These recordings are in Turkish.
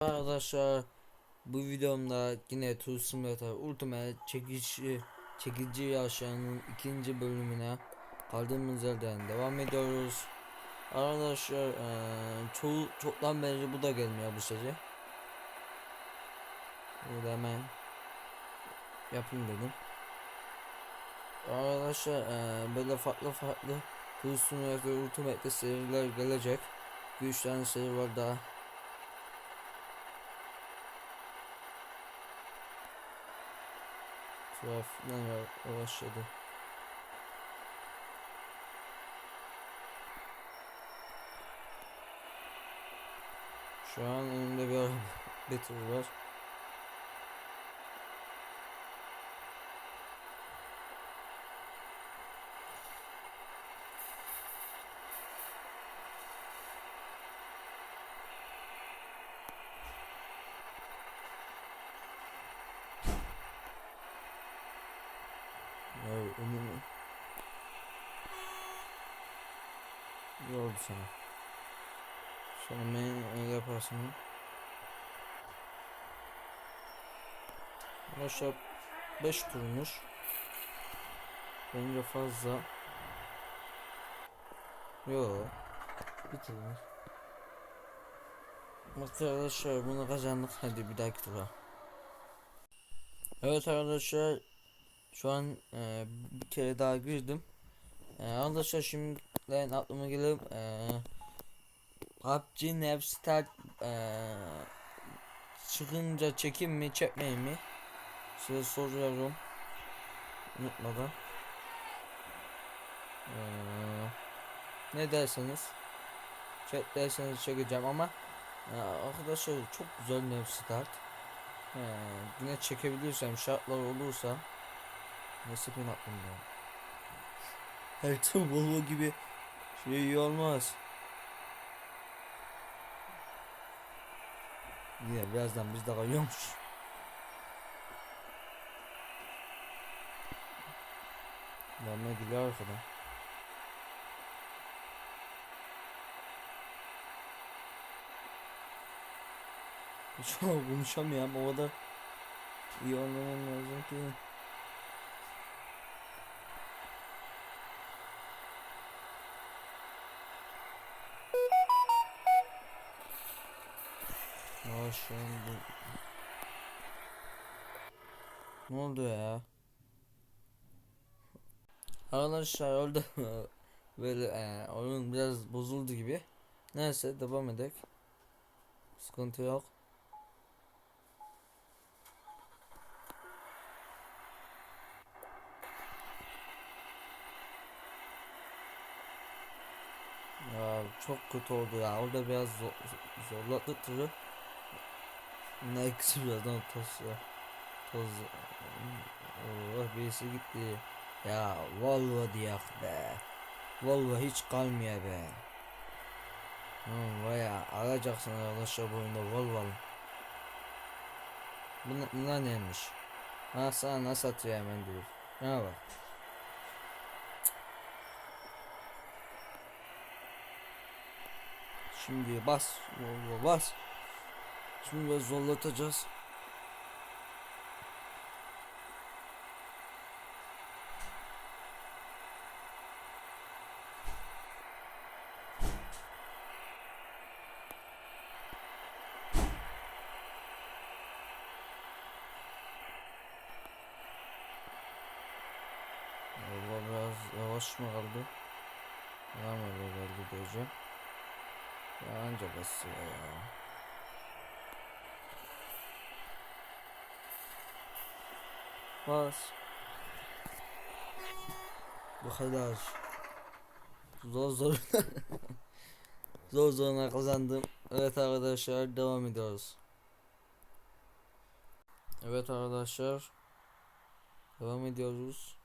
Arkadaşlar bu videomda yine Tour Simulator Ultimate çekici çekici yarışlarının ikinci bölümüne kaldığımız yerden devam ediyoruz. Arkadaşlar eee çoğu çoktan beri bu da gelmiyor bu sece. Burada hemen yapayım dedim. Arkadaşlar eee böyle farklı farklı Tour Simulator Ultimate'de seriler gelecek. 3 tane seri var daha. Tuhaflar ya- başladı. Şu an önümde bir araba var. Önümü Ne oldu sana? Sonra beni öyle yaparsın. Arkadaşlar 5 turmuş. Bence fazla. Yo. Turmuş. Bak arkadaşlar bunu kazandık. Hadi bir dahaki tura. Evet arkadaşlar şu an e, bir kere daha girdim. E, arkadaşlar şimdiden aklıma gelip e, PUBG Navstar e, çıkınca çekim mi çekmeyeyim mi? Size soruyorum. Unutmadan. E, ne derseniz çek derseniz çekeceğim ama e, arkadaşlar çok güzel Navstart. E, yine çekebilirsem şartlar olursa Nasıl benim aklımda? Her tüm gibi şey iyi olmaz. Yine birazdan biz de kayıyormuş. Yanına gidiyor arkadan. An konuşamıyorum o kadar iyi olmamam lazım ki. Şu an bu... Ne oldu ya? Arkadaşlar orada böyle e, oyun biraz bozuldu gibi. Neyse devam edek. Sıkıntı yok. Ya çok kötü oldu ya. Orada biraz zor, zorladı turu. Ne eksi birazdan toz ya. Toz. Oh birisi gitti. Ya Volvo diyak be. Volvo hiç kalmıyor be. Hmm, vaya alacaksın arkadaşlar bu oyunda Volvo. alın. Bunlar, bunlar neymiş? Ha sana nasıl atıyor hemen diyor. Ne bak. Şimdi bas. Volvo bas. Şimdi biraz zorlatacağız. Allah biraz yavaş mı kaldı? Devam ediyor geldi diyeceğim. Ya anca basıyor ya. Bas. Bu kadar. Zor zor. zor zoruna kazandım. Evet arkadaşlar devam ediyoruz. Evet arkadaşlar. Devam ediyoruz.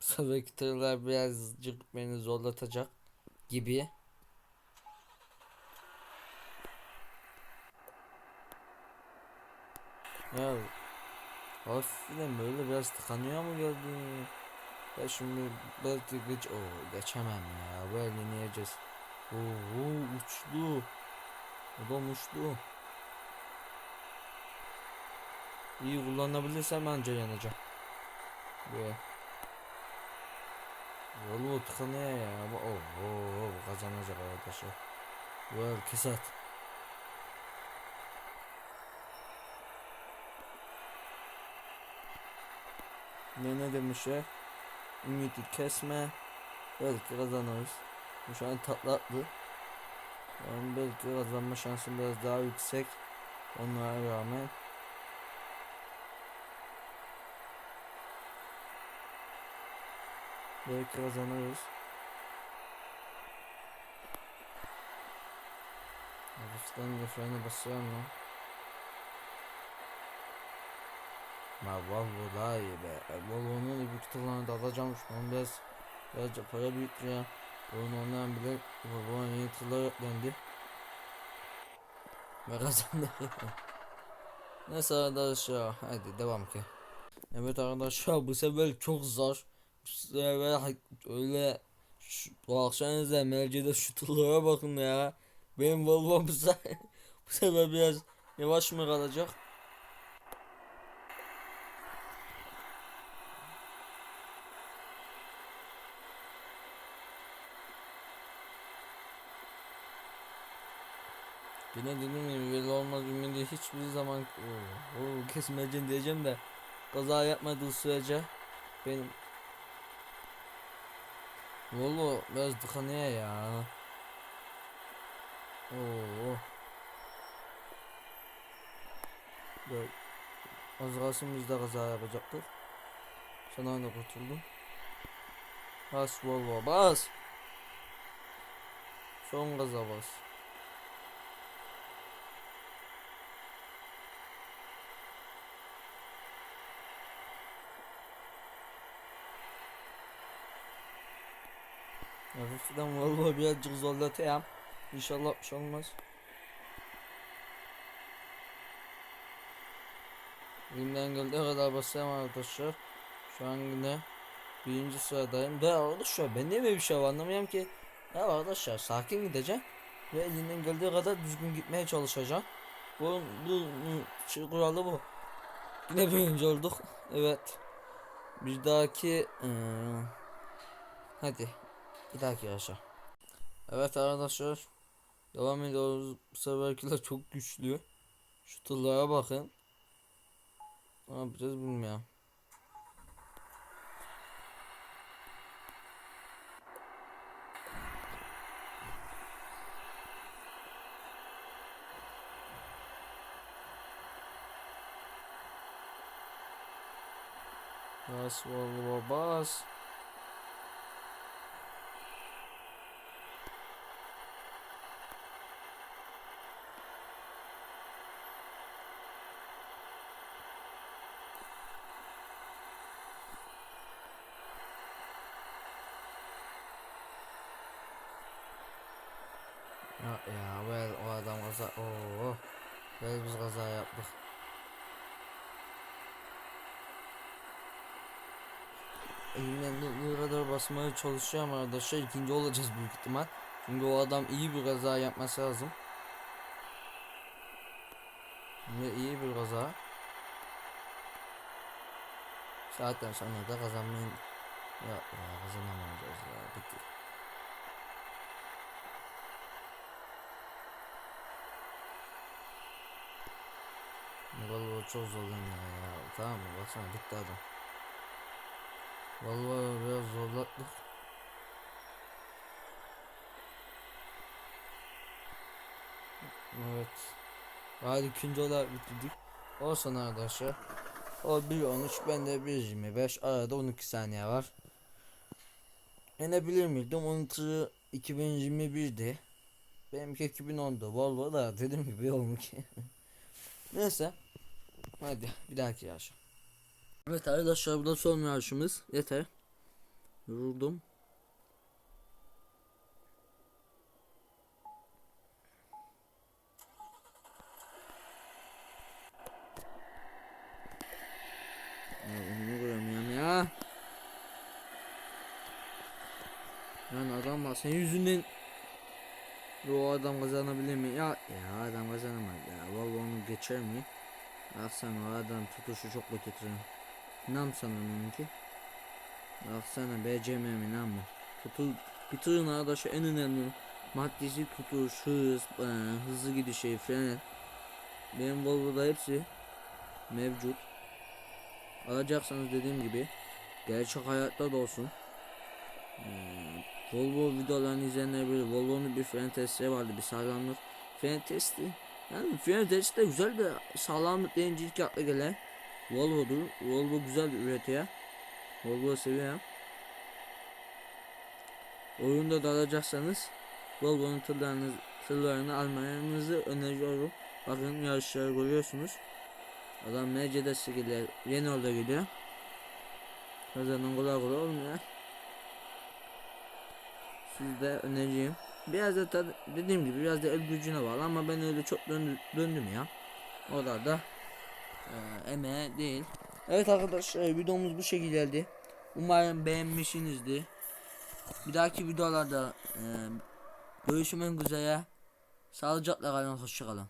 Bu seferki tırlar birazcık beni zorlatacak gibi. Ya hafiften böyle biraz tıkanıyor mu gördün? Ya şimdi belki geç o geçemem ya böyle ineceğiz. Oo uçtu. O da muştu. İyi kullanabilirsem bence yanacak. Böyle. Volvo tıkanıyor ya. Ama oh, oh, kazanacak arkadaşlar. Well kesat. Ne ne demişler? Ümidi kesme. Belki kazanırız. Bu şu an tatlı atlı. Yani belki kazanma şansım biraz daha yüksek. Onlara rağmen. Belki kazanırız. Hafiften de freni basıyorum lan. Ma iyi be. E, Volvo'nun büyük ihtimalle da alacağım şu an biraz birazcık para büyüktü ya. Oyun oynayan bile Volvo'nun yeni tırlar eklendi. Ve kazandı. Neyse arkadaşlar hadi devam ki. Evet arkadaşlar bu sefer çok zor. Bu sefer öyle şu, baksanıza mercede şu tırlara bakın ya. Benim Volvo bu sefer, bu sefer biraz yavaş mı kalacak? Yine dediğim gibi belli olmaz ümidi hiçbir zaman o, o kesmeyeceğim diyeceğim de kaza yapmadığı sürece benim Volvo biraz tıkanıyor ya. Oo. Böyle az kalsın biz de kaza yapacaktık. Sen aynı kurtuldun. Bas Volvo bas. Son gaza bas. Hafiften Volvo birazcık zorlatayım. İnşallah bir şey olmaz. Elimden geldiği kadar basayım arkadaşlar. Şu an yine birinci sıradayım. Ve arkadaşlar ben niye böyle bir şey anlamıyorum ki. Ya arkadaşlar sakin gideceğim. Ve elinden geldiği kadar düzgün gitmeye çalışacağım. Bu, bu, bu şey kuralı bu. Yine birinci olduk. Evet. Bir dahaki eee, hadi bir dahaki yaşa. Evet arkadaşlar. Devam ediyoruz. Bu seferkiler çok güçlü. Şu tırlara bakın. Ne yapacağız bilmiyorum. Bas Volvo bas. Ya, well, o adam kaza Oo. Well, biz kaza yaptık. Elimden ne kadar basmaya çalışıyorum arkadaşlar. ikinci olacağız büyük ihtimal. Çünkü o adam iyi bir kaza yapması lazım. Ve iyi bir kaza. Zaten sonra da kazanmayın. Ya, ya kazanamayacağız ya. Bitti. Vallahi çok zorlanıyor ya. Tamam mı? Baksana bitti adam. Vallahi biraz zorlattık. Evet. Hadi ikinci olarak bitirdik. Olsun arkadaşlar. O 1.13 bende 1.25 arada 12 saniye var. Yenebilir miydim? Onun tırı 2021'di. Benimki 2010'du. Volvo da dediğim gibi 12. Neyse. Hadi bir dahaki yarış. Evet arkadaşlar bu da son yarışımız. Yeter. Yoruldum. Adam var senin yüzünden o adam kazanabilir mi? Ya, ya adam kazanamaz ya. Vallahi onu geçer mi? Baksana o adam tutuşu çok kötü. Nam sana onunki. Baksana BCM mi nam mı? Tutu, bir tırın arkadaşı en önemli maddesi tutuş, hız, e, hızlı gidişi, fren. Benim Volvo'da hepsi mevcut. Alacaksanız dediğim gibi gerçek hayatta da olsun. Ee, Volvo videolarını izleyenler bilir. Volvo'nun bir fren testi vardı, bir sağlamlık fren testi. Yani fren testi de güzel de sağlamlık deyince ilk akla gelen Volvo'dur. Volvo güzel üretiyor. Volvo seviyorum. Oyunda da alacaksanız Volvo'nun tırlarını, tırlarını almanızı öneriyorum. Bakın yarışları görüyorsunuz. Adam Mercedes'e geliyor. Renault'da geliyor. Kazanan kolay kolay olmuyor. Siz de önereceğim. Biraz da tadı- dediğim gibi biraz da el gücüne bağlı ama ben öyle çok döndü, döndüm ya. O da da e, emeğe değil. Evet arkadaşlar videomuz bu şekilde. Umarım beğenmişsinizdir. Bir dahaki videolarda e, görüşmek üzere. Sağlıcakla kalın, hoşça kalın.